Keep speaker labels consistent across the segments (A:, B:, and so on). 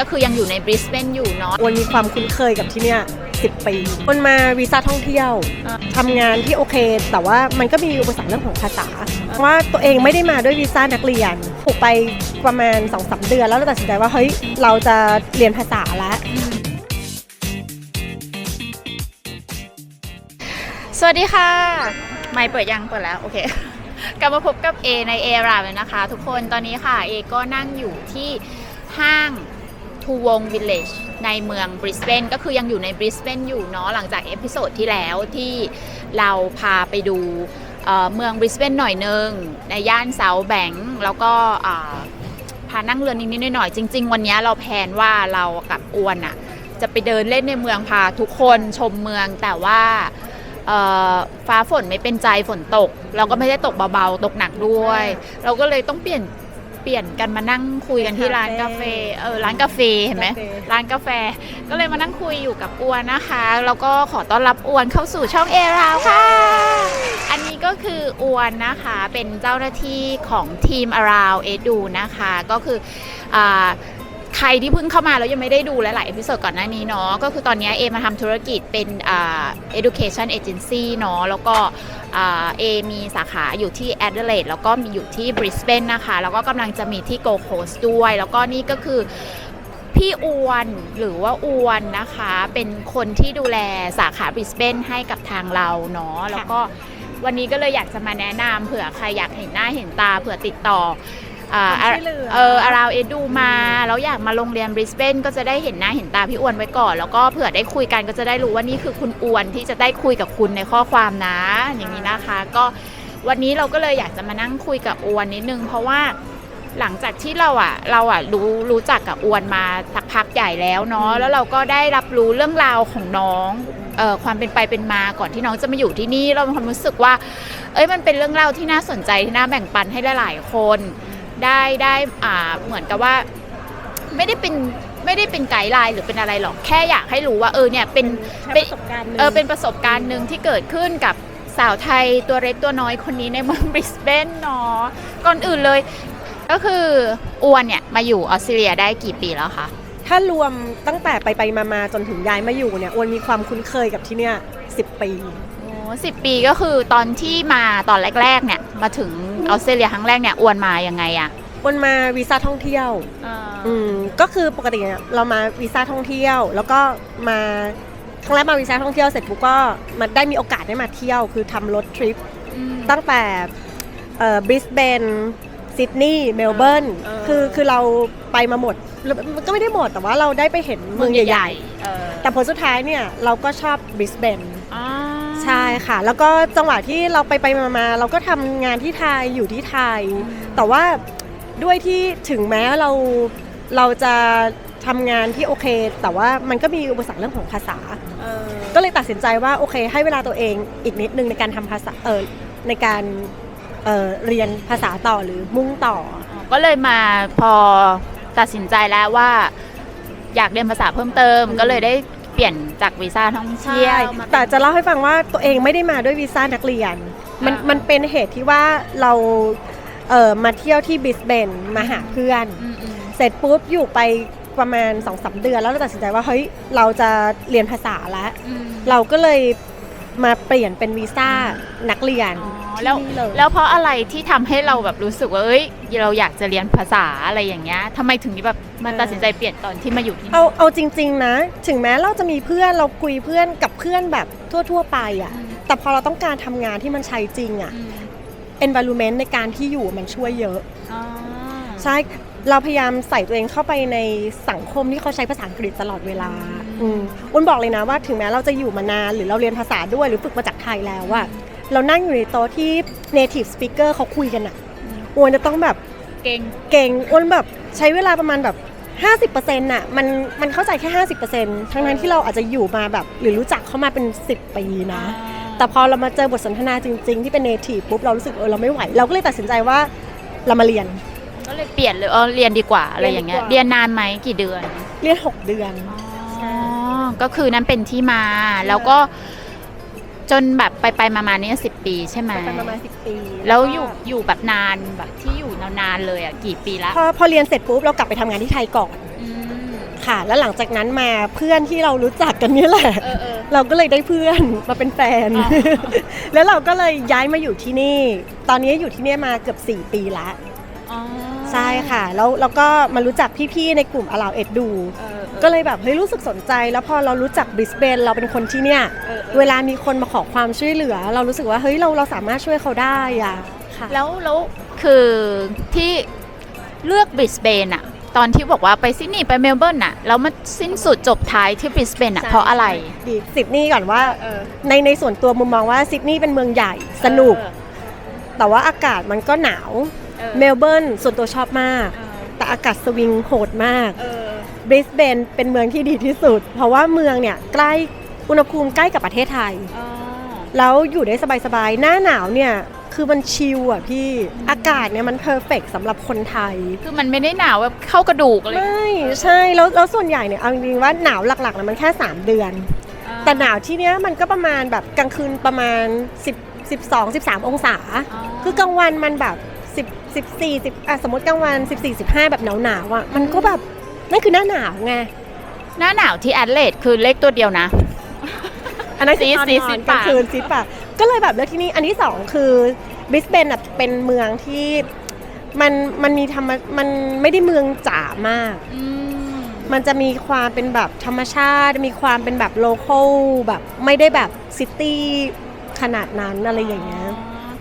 A: ก็คือยังอยู่ในบริสเบนอยู่เนาะ
B: วันมีความคุ้นเคยกับที่เนี่ย10 ปีวันมาวีซ่าท่องเที่ยว
A: อ่า
B: ทำงานที่โอเค แต่ว่ามันก็มีอุปสรรคเรื่องของภาษาเพราะว่าตัวเองไม่ได้มาด้วยวีซ่านักเรียนถูกไปประมาณ2อสเดือน แล้วเราตัดสินใจว่าเฮ้ยเราจะเรียนภาษาแล้ว
A: สวัสดีค่ะ ไม่เปิดยังเปิดแล้ว โอเค กลับมาพบกับ A ใน A ราเลยนะคะ ทุกคนตอนนี้ค่ะ A ก็นั่งอยู่ที่ห้าง ทูวงวิลเลจในเมืองบริสเบนก็คือยังอยู่ในบริสเบนอยู่เนาะหลังจากเอพิโซดที่แล้วที่เราพาไปดูเมืองบริสเบนหน่อยนึง ในย่านเซาแบงค์แล้วก็พานั่งเรือนิดๆหน่อยๆจริง ๆ วันนี้เราแพนว่าเรากับอวนอะจะไปเดินเล่นในเมืองพาทุกคนชมเมืองแต่ว่าฟ้าฝนไม่เป็นใจฝนตก เราก็ไม่ได้ตกเบาๆ ตกหนักด้วย เราก็เลยต้องเปลี่ยน เปลี่ยนกันมานั่งคุยกันที่ร้านกาแฟเออร้านกาแฟเห็นไหม
B: กาแฟ
A: ร้านกาแฟ ก็เลยมานั่งคุยอยู่กับอวนนะคะแล้วก็ขอต้อนรับอวนเข้าสู่ช่องเอราวค่ะ อันนี้ก็คืออวนนะคะเป็นเจ้าหน้าที่ของทีม Around เอดูนะคะ ก็คืออ่า ใครที่เพิ่งเข้ามาแล้วยังไม่ได้ดูหลายๆเอพิโซดก่อนหน้านี้เนาะก็คือตอนนี้เอมาทำธุรกิจเป็นอ่า education agency เนาะแล้วก็อ่าเอมีสาขาอยู่ที่ Adelaide แล้วก็มีอยู่ที่ Brisbane นะคะ แล้วก็กำลังจะมีที่ Gold Coast ด้วย แล้วก็นี่ก็คือพี่อวนหรือว่าอวนนะคะ เป็นคนที่ดูแลสาขา Brisbane ให้กับทางเราเนาะแล้วก็วันนี้ก็เลยอยากจะมาแนะนำเผื่อใครอยากเห็นหน้าเห็นตาเผื่อติดต่อ อ่า
B: ความช่วยเหลือ
A: เอออาราวเอดูมาแล้วอยากมาโรงเรียนบริสเบนก็จะได้เห็นหน้าเห็นตาพี่อ้วนไว้ก่อน แล้วก็เผื่อได้คุยกันก็จะได้รู้ว่านี่คือคุณอ้วนที่จะได้คุยกับคุณในข้อความนะ อย่างนี้นะคะ ก็วันนี้เราก็เลยอยากจะมานั่งคุยกับอ้วนนิดนึง เพราะว่าหลังจากที่เราอะเราอะรู้รู้จักกับอ้วนมาสักพักใหญ่แล้วเนาะแล้วเราก็ได้รับรู้เรื่องราวของน้องเอ่อความเป็นไปเป็นมาก่อนที่น้องจะมาอยู่ที่นี่เรามีความรู้สึกว่า เอ้ยมันเป็นเรื่องเล่าที่น่าสนใจที่น่าแบ่งปันให้หลาย ๆ คน ได้ได้อ่าเหมือนกับว่าไม่ได้เป็นไม่ได้เป็นไกด์ไลน์หรือเป็นอะไรหรอกแค่อยากให้รู้ว่าเออเนี่ยเป็น
B: ใช้
A: เป็
B: ป
A: น
B: ระสบการณ์หนึ่ง
A: เออเป็นประสบการณ์หนึ่งที่เกิดขึ้นกับสาวไทยตัวเล็กตัวน้อยคนนี้ในเมืองบริสเบนเนาะก่อนอื่นเลย ก็คืออวนเนี่ยมาอยู่ออสเตรเลียได้กี่ปีแล้วคะ
B: ถ้ารวมตั้งแต่ไปไปมามาจนถึงย้ายมาอยู่เนี่ยอวนมีความคุ้นเคยกับที่เนี่ย10ปี
A: โอ้สิบปีก็คือตอนที่มาตอนแรก ๆ เนี่ย มาถึง ออสเตรเลียครั้งแรกเนี่ยอวนมายังไงอะ
B: อวนมาวีซ่าท่องเที่ยวอืมก็คือปกติเนี่ยเรามาวีซ่าท่องเที่ยว แล้วก็มาครั้งแรกมาวีซ่าท่องเที่ยวเสร็จปุ๊บก็มาได้มีโอกาสได้มาเที่ยว คือทำรถทริปตั้งแต่บริสเบนซิดนีย์เมลเบิร์น
A: เออ
B: คือคือเราไปมาหมดแล้วมันก็ไม่ได้หมดแต่ว่าเราได้ไปเห็นเมืองใหญ่
A: ๆเออ
B: ๆแต่ผลสุดท้ายเนี่ยเราก็ชอบบริสเบน
A: อ๋อ
B: ใช่ค่ะ แล้วก็จังหวะที่เราไปไปมามาเราก็ทำงานที่ไทยอยู่ที่ไทย แต่ว่าด้วยที่ถึงแม้เราเราจะทำงานที่โอเค แต่ว่ามันก็มีอุปสรรคเรื่องของภาษาก็เลยตัดสินใจว่าโอเค ให้เวลาตัวเองอีกนิดนึงในการทำภาษาเออในการเออเรียนภาษาต่อหรือมุ่งต่อ
A: ก็เลยมาพอตัดสินใจแล้วว่า อยากเรียนภาษาเพิ่มเติม
B: อืม
A: ก็เลยได้ เปลี่ยนจากวีซ่าท่องเที่ยวมา
B: แต่จะเล่าให้ฟังว่าตัวเองไม่ได้มาด้วยวีซ่านักเรียน มัน
A: อ่ามั
B: มันเป็นเหตุที่ว่าเราเออมาเที่ยวที่บริสเบนมาหาเพื่อน
A: อืมอืม
B: เสร็จปุ๊บอยู่ไปประมาณ2อสเดือน แล้วเราตัดสินใจว่าเฮ้ยเราจะเรียนภาษาแล้ว
A: อืม
B: เราก็เลยมาเปลี่ยนเป็นวีซ่านักเรียน
A: อ๋อ
B: ที่
A: แล้ว
B: นี่เลย
A: แล้วเพราะอะไรที่ทำให้เราแบบรู้สึกว่าเอ้ยเราอยากจะเรียนภาษาอะไรอย่างเงี้ยทำไมถึงแบบมาตัดสินใจเปลี่ยนตอนที่มาอยู่ที่
B: เอา
A: นี่
B: เอาจริง ๆ นะ ถึงแม้เราจะมีเพื่อนเราคุยเพื่อนกับเพื่อนแบบทั่ว ๆ ไปอะ่ะ
A: อืม
B: แต่พอเราต้องการทำงานที่มันใช้จริงอะ่ะ
A: อืม
B: environment ในการที่อยู่มันช่วยเยอะ
A: อ๋อ
B: ใช่ เราพยายามใส่ตัวเองเข้าไปในสังคมที่เขาใช้ภาษาอังกฤษตลอดเวลาอืมอ้นบอกเลยนะว่าถึงแม้เราจะอยู่มานานหรือเราเรียนภาษาด้วยหรือฝึกมาจากไทยแล้วอะ เรานั่งอยู่ในโต๊ะที่ native speaker เขาคุยกันอะอ้วนจะต้องแบบ
A: เก่ง
B: เก่งอ้วนแบบใช้เวลาประมาณแบบ 50%น่ะมันมันเข้าใจแค่ 50%ทั้งนั้นที่เราอาจจะอยู่มาแบบ หรือรู้จักเขามาเป็น 10 ปีนะ แต่พอเรามาเจอบทสนทนาจริง ๆ ที่เป็น native ปุ๊บเรารู้สึกเออเราไม่ไหว เราก็เลยตัดสินใจว่าเรามาเรียน
A: ก็เลยเปลี่ยนเลยเออเรียนดีกว่าอะไรอย่างเงี้ย
B: เรี
A: เรี
B: ย
A: ย
B: น
A: น
B: ดีกว่า
A: นานไหมกี่เดือน
B: เรียน 6 เดือนใช่
A: อ๋อก็คือนั้นเป็นที่มาแล้วก็ จนแบบไปไปๆมาๆเนี่ยสิบปีใช่ไหม
B: ไปประมาณสิปี
A: แล้ว
B: ก็
A: อยู่อยู่แบบนานแบบที่อยู่นานๆเลยอะกี่ปีละ
B: พอพอเรียนเสร็จปุ๊บเรากลับไปทำงานที่ไทยก่อน
A: อืม
B: ค่ะ แล้วหลังจากนั้นมาเพื่อนที่เรารู้จักกันนี่แหละ
A: เออเออ
B: เราก็เลยได้เพื่อนมาเป็นแฟน
A: อ๋อ
B: แล้วเราก็เลยย้ายมาอยู่ที่นี่ ตอนนี้อยู่ที่เนี่ยมาเกือบ4 ปีละ
A: อ๋อ
B: ใช่ค่ะ แล้วเราก็มารู้จักพี่ๆในกลุ่มอลาวเอ็ดดู
A: เออออ
B: ก็เลยแบบเฮ้ยรู้สึกสนใจ แล้วพอเรารู้จักบริสเบนเราเป็นคนที่เนี่ย
A: ออออ
B: เวลามีคนมาขอความช่วยเหลือ เรารู้สึกว่าเฮ้ยเราเราสามารถช่วยเขาได้อะค่ะ
A: แล้วแล้วคือที่เลือกบริสเบนอะตอนที่บอกว่าไปซิดนีย์ไปเมลเบิร์นอะแล้วมันสิ้นสุดจบท้ายที่บริสเบนอะ
B: ใช่
A: เพราะอะไร
B: ดีซิดนีย์ก่อนว่า
A: เออ
B: ในในส่วนตัวมุมมองว่าซิดนีย์เป็นเมืองใหญ่สนุก แต่ว่าอากาศมันก็หนาว
A: เออ
B: เมลเบิร์นส่วนตัวชอบมาก
A: เออ
B: แต่อากาศสวิงโหดมาก
A: เออ
B: บริสเบนเป็นเมืองที่ดีที่สุด เพราะว่าเมืองเนี่ยใกล้อุณหภูมิใกล้กับประเทศไทย
A: อ๋อ
B: แล้วอยู่ได้สบายๆ หน้าหนาวเนี่ย คือมันชิลอะพี่อากาศเนี่ยมันเพอร์เฟกสำหรับคนไทย
A: คือมันไม่ได้หนาวแบบเข้ากระดูกเลย
B: ไม่ใช่แล้วแล้วส่วนใหญ่เนี่ยเอาจริงๆว่าหนาวหลักๆเนี่ยมันแค่ 3 เดือนแต่หนาวที่เนี้ยมันก็ประมาณแบบกลางคืนประมาณ 10 12 13 องศา คือกลางวันมันแบบ10 14 10อะสมมติกลางวัน 14 15 แบบหนาวๆอะมันก็แบบ นั่นคือหน้าหนาวไง
A: หน้าหนาวที่แอดเลดคือเลขตัวเดียวนะ
B: อันนั้น
A: ซี
B: คือตอน
A: ซี
B: น
A: ซี
B: อน
A: ปาก
B: กลางคืนซีดปากก็เลยแบบเลือกที่นี่ อันที่สองคือบริสเบนอะเป็นเมืองที่มันมันมีธรรมมันไม่ได้เมืองจ๋ามาก
A: อืม
B: มันจะมีความเป็นแบบธรรมชาติ มีความเป็นแบบโลเคอลแบบไม่ได้แบบซิตี้ขนาดนั้นอะไรอย่างเงี้ย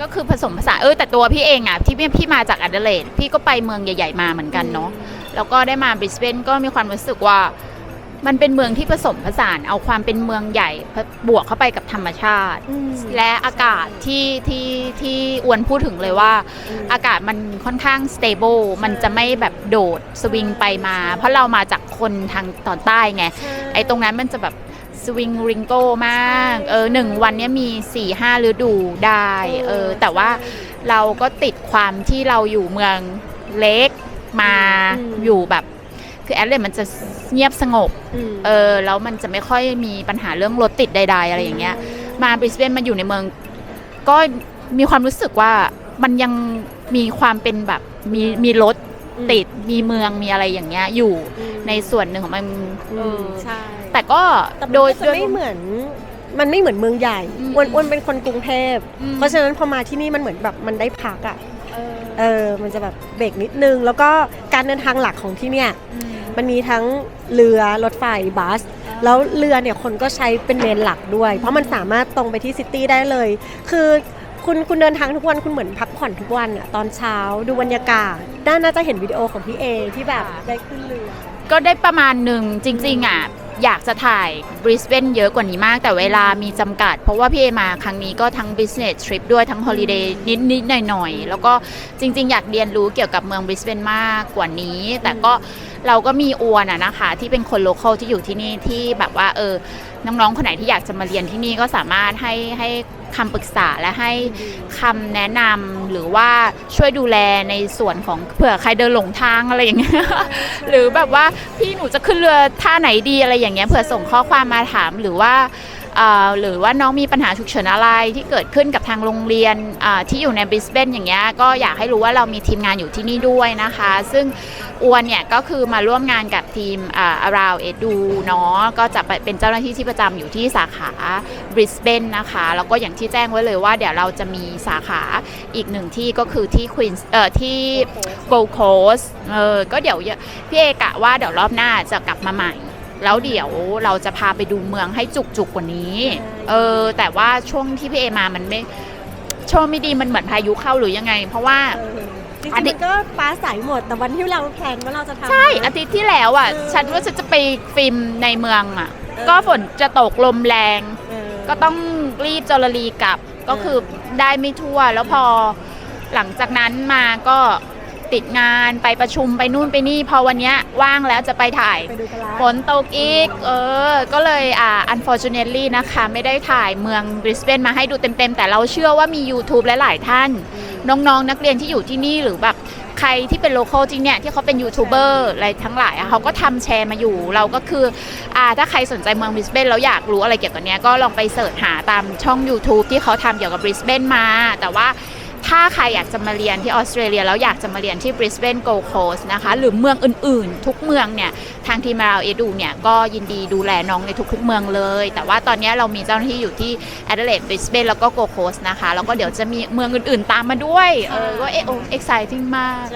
A: ก็คือผสมผสานเออแต่ตัวพี่เองอะที่พี่พี่มาจากแอดเดเลดพี่ก็ไปเมืองใหญ่ ๆ มาเหมือนกันเนาะ แล้วก็ได้มาบริสเบนก็มีความรู้สึกว่ามันเป็นเมืองที่ผสมผสานเอาความเป็นเมืองใหญ่บวกเข้าไปกับธรรมชาติ และอากาศที่ที่ที่อวนพูดถึงเลยว่า อากาศมันค่อนข้างสเตเบิลมันจะไม่แบบโดดสวิงไปมา เพราะเรามาจากคนทางตอนใต้ไง ไอ้ตรงนั้นมันจะแบบสวิงริงโกมากเออหนึ่งวันเนี้ยมี4ี่ห้าฤดูได้เออแต่ว่าเราก็ติดความที่เราอยู่เมืองเล็ก มา
B: อืม
A: อยู่แบบคือแอดเลยมันจะเงียบสงบ
B: ม
A: เออแล้วมันจะไม่ค่อยมีปัญหาเรื่องรถติดใด ๆ อะไรอย่างเงี้ย มาบริสเบนมาอยู่ในเมือง ก็มีความรู้สึกว่ามันยังมีความเป็นแบบมีมีรถ
B: อืม
A: ติดมีเมืองมีอะไรอย่างเงี้ยอยู่
B: อืม
A: ในส่วนหนึ่งของมัน
B: อื
A: เอ
B: ม
A: อ
B: ใช่
A: แต่ก็
B: แต่
A: โด
B: โด
A: ย
B: ยจะไม่เหมือนมันไม่เหมือนเมืองใหญ่
A: อืม
B: อ้วนอ้วนเป็นคนกรุงเทพ
A: อืม
B: เพราะฉะนั้นพอมาที่นี่มันเหมือนแบบมันได้พักอะ
A: เออ
B: เออมันจะแบบเบรกนิดนึง แล้วก็การเดินทางหลักของที่เนี่ย
A: อืม
B: มันมีทั้งเรือรถไฟบัส แล้วเรือเนี่ยคนก็ใช้เป็นเมนหลักด้วย เพราะมันสามารถตรงไปที่ซิตี้ได้เลย คือคุณคุณเดินทางทุกวันคุณเหมือนพักผ่อนทุกวันอะตอนเช้าดูบรรยากาศน่าน่าจะเห็นวิดีโอของพี่เอที่แบบได้ขึ้นเรือ
A: ก็ได้ประมาณหนึ่งจริง ๆอะ อยากจะถ่ายบริสเบนเยอะกว่านี้มาก แต่เวลามีจำกัด เพราะว่าพี่เอมาครั้งนี้ก็ทั้ง business trip ด้วยทั้ง holiday นิดๆหน่อยๆ แล้วก็จริง ๆ อยากเรียนรู้เกี่ยวกับเมืองบริสเบนมากกว่านี้ แต่ก็เราก็มีอวนอะนะคะที่เป็นคนโลเคอลที่อยู่ที่นี่ที่แบบว่าเออน้องๆคนไหนที่อยากจะมาเรียนที่นี่ก็สามารถให้ให้ คำปรึกษาและให้คำแนะนำหรือว่าช่วยดูแลในส่วนของเผื่อใครเดินหลงทางอะไรอย่างเงี้ยหรือแบบว่าพี่หนูจะขึ้นเรือท่าไหนดีอะไรอย่างเงี้ยเผื่อส่งข้อความมาถามหรือว่า หรือว่าน้องมีปัญหาฉุกเฉินอะไรที่เกิดขึ้นกับทางโรงเรียนที่อยู่ในบริสเบนอย่างเงี้ยก็อยากให้รู้ว่าเรามีทีมงานอยู่ที่นี่ด้วยนะคะ ซึ่งอวนเนี่ยก็คือมาร่วมงานกับทีมอา around edu เนาะก็จะเป็นเจ้าหน้าที่ที่ประจำอยู่ที่สาขาบริสเบนนะคะแล้วก็อย่างที่แจ้งไว้เลยว่าเดี๋ยวเราจะมีสาขาอีกหนึ่งที่ก็คือที่ควีนเอ่อที่ Gold Coast เออก็เดี๋ยวพี่เอกะว่าเดี๋ยวรอบหน้าจะกลับมาใหม่ แล้วเดี๋ยวเราจะพาไปดูเมืองให้จุกๆกกว่านี้ เออ แต่ว่าช่วงที่พี่เอมามันไม่ช่วงไม่ดีมันเหมือนพายุเข้าหรือยังไง เพราะว่า
B: จริง
A: อัน
B: ๆ
A: นี้
B: มันก็ฟ้าใสหมด แต่วันที่เราแพลนว่าเราจะทำ
A: ใช่อาทิตย์ที่แล้วอะ
B: เออ
A: ฉันว่าฉันจะไปฟิล์มในเมืองอะ
B: เออ
A: ก็ฝนจะตกลมแรง
B: เออ
A: ก็ต้องรีบจรลีกลับก็คือได้ไม่ทั่วแล้วพอหลังจากนั้นมาก็ ติดงานไปประชุมไปนู่นไปนี่ พอวันเนี้ยว่างแล้วจะไปถ่าย
B: ไปดูกันละ
A: ฝนตกอีก เออ ก็เลยอ่า unfortunately นะคะ ไม่ได้ถ่ายเมืองบริสเบนมาให้ดูเต็มๆ แต่เราเชื่อว่ามี YouTube และหลายท่าน น้องๆ นักเรียนที่อยู่ที่นี่หรือแบบใครที่เป็นโลเคอลจริงเนี่ย ที่เขาเป็นยูทูบเบอร์อะไรทั้งหลายอะเขาก็ทำแชร์มาอยู่ เราก็คืออ่าถ้าใครสนใจเมืองบริสเบนแล้วอยากรู้อะไรเกี่ยวกับเนี้ยก็ลองไปเสิร์ชหาตามช่อง YouTube ที่เขาทำเกี่ยวกับบริสเบนมา แต่ว่าไท ถ้าใครอยากจะมาเรียนที่ออสเตรเลียแล้วอยากจะมาเรียนที่บริสเบนโกลโคสนะคะหรือเมืองอื่นๆ ทุกเมืองเนี่ยทางทีมเราเอดูเนี่ยก็ยินดีดูแลน้องในทุกๆเมืองเลย แต่ว่าตอนนี้เรามีเจ้าหน้าที่อยู่ที่แอดเลดบริสเบนแล้วก็โกลโคสนะคะแล้วก็เดี๋ยวจะมีเมืองอื่นๆ ตามมาด้วยเออก็เอโอเอ็กไซติ้งมาก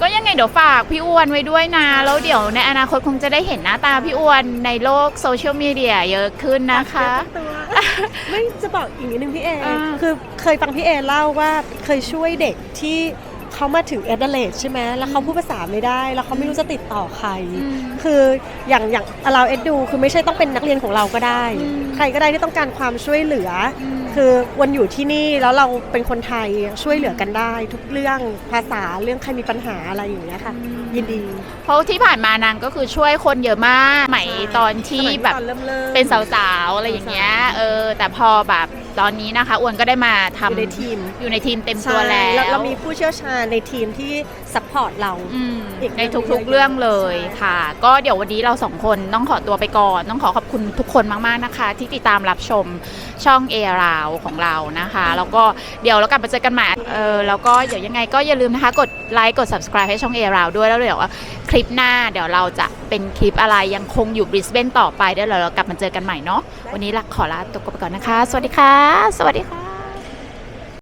A: ก็ยังไงเดี๋ยวฝากพี่อ้วนไว้ด้วยนะ แล้วเดี๋ยวในอนาคตคงจะได้เห็นหน้าตาพี่อ้วนในโลกโซเชียลมีเดียเยอะขึ้นนะคะ
B: ไม่จะบอกอีกนิดนึงพี่เอ
A: อ่า
B: คือเคยฟังพี่เอเล่าว่าเคยช่วยเด็กที่ เขามาถึงเอเดเลดใช่ไหมแล้วเขาพูดภาษาไม่ได้ แล้วเขาไม่รู้จะติดต่อใคร
A: อืม
B: คืออย่างอย่างเราเอ็ดดู คือไม่ใช่ต้องเป็นนักเรียนของเราก็ได้
A: อืม
B: ใครก็ได้ที่ต้องการความช่วยเหลืออ
A: ม
B: คือวันอยู่ที่นี่แล้วเราเป็นคนไทยช่วยเหลือกันได้ ทุกเรื่องภาษาเรื่องใครมีปัญหาอะไรอย่างเงี้ยค่ะ ยินดี
A: เพราะที่ผ่านมานางก็คือช่วยคนเยอะมากใหม่ตอนที่
B: สมัย
A: แบบ
B: ตอนเริ่มเริ่ม
A: เป็นสาวๆอะไรอย่างเงี้ยเออแต่พอแบบ ตอนนี้นะคะอ้วนก็ได้มาทำ
B: อยู่ในทีม
A: อยู่ในทีมเต็มตัวแล้ว
B: ใช่เรามีผู้เชี่ยวชาญในทีมที่ซัพพอร์ตเรา
A: อืม
B: อีก
A: ในทุกๆเรื่องเลย
B: ใช่
A: ค่ะ ก็เดี๋ยววันนี้เราสองคนต้องขอตัวไปก่อน ต้องขอขอบคุณทุกคนมากๆนะคะ ที่ติดตามรับชม ช่องเอราวของเรานะคะ แล้วก็เดี๋ยวเรากลับมาเจอกันใหม่เออแล้วก็เดี๋ยวยังไงก็อย่าลืมนะคะ กดไลค์กด subscribe ให้ช่องเอราวด้วยแล้วเดี๋ยวคลิปหน้าเดี๋ยวเราจะเป็นคลิปอะไรยังคงอยู่บริสเบนต่อไปเดี๋ยวเรากลับมาเจอกันใหม่เนาะวันนี้ละขอลาตัวไปก่อนนะคะ สวัสดีค่ะ สวัสดีค่ะ